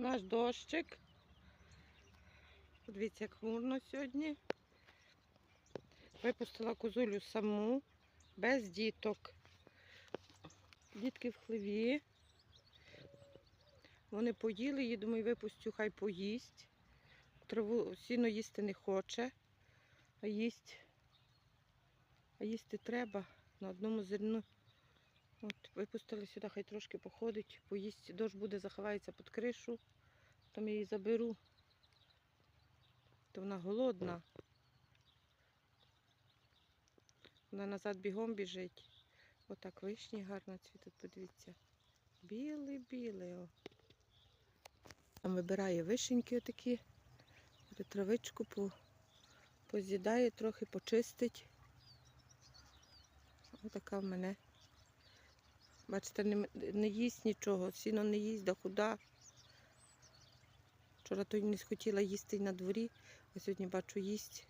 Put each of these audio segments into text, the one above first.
Наш дощик. Подивіться, як хмурно сьогодні. Випустила козулю саму, без діток. Дітки в хлеві. Вони поїли, її, думаю, випустю, хай поїсть. Траву сіно їсти не хоче, а їсть. А їсти треба на одному зерну. Випустили сюди, хай трошки походить, поїсть. Дощ буде, заховається під кришу, там я її заберу. То вона голодна. Вона назад бігом біжить. Отак вишні гарно цвітуть, подивіться. Білий-білий. Там вибирає вишеньки отакі, травичку по, поз'їдає, трохи почистить. Отака в мене. Бачите, не, не їсть нічого, сіно не їсть, да худа. Вчора то й не схотіла їсти на дворі, а сьогодні бачу їсть,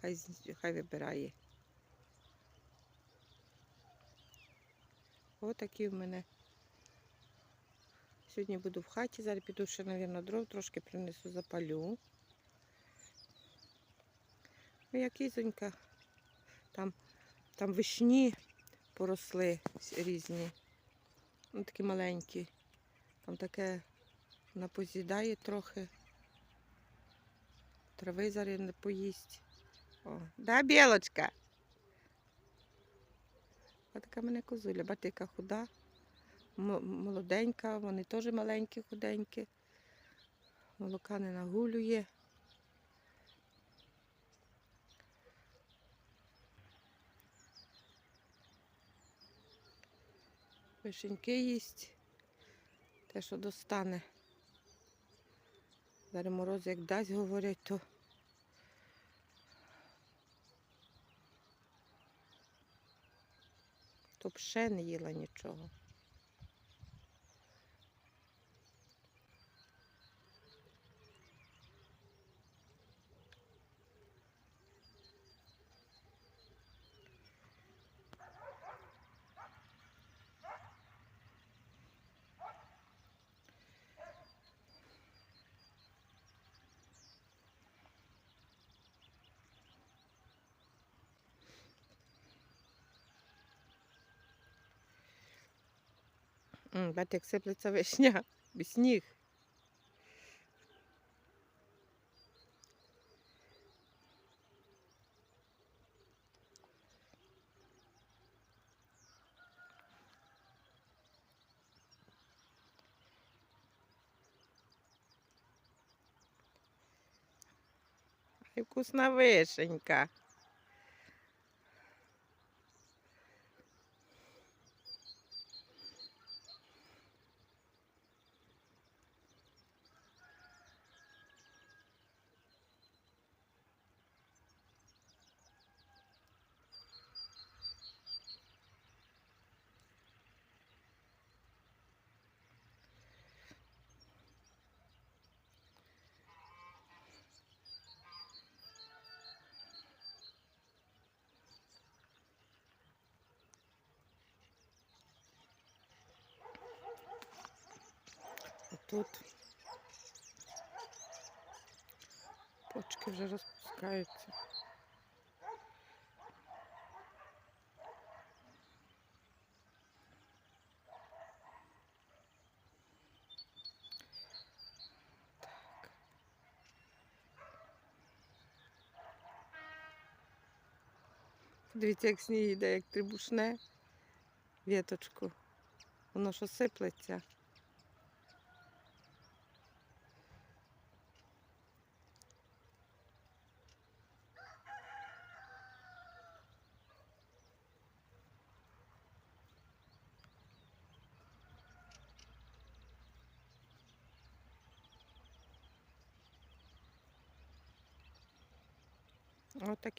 хай, хай вибирає. Отакі в мене. Сьогодні буду в хаті, зараз піду ще, мабуть, дров трошки принесу, запалю. Моя кізонька. Там, там вишні поросли різні. Ну, такі маленькі. Там таке вона поз'їдає трохи. Трави зараз не поїсть. О, да, білочка? А така мене козуля, бачите, яка худа, молоденька, вони теж маленькі, худенькі. Молока не нагулює. Вишеньки їсть. Те, що достане. Зараз мороз як дасть, говорять, то то ще не їла нічого. Бачите, як сиплеться вишня, і сніг. Ай, вкусна вишенька. Тут почки вже розпускаються. Дивіться, як сніг йде, як трибушне віточку. Воно що сиплеться. Отакі.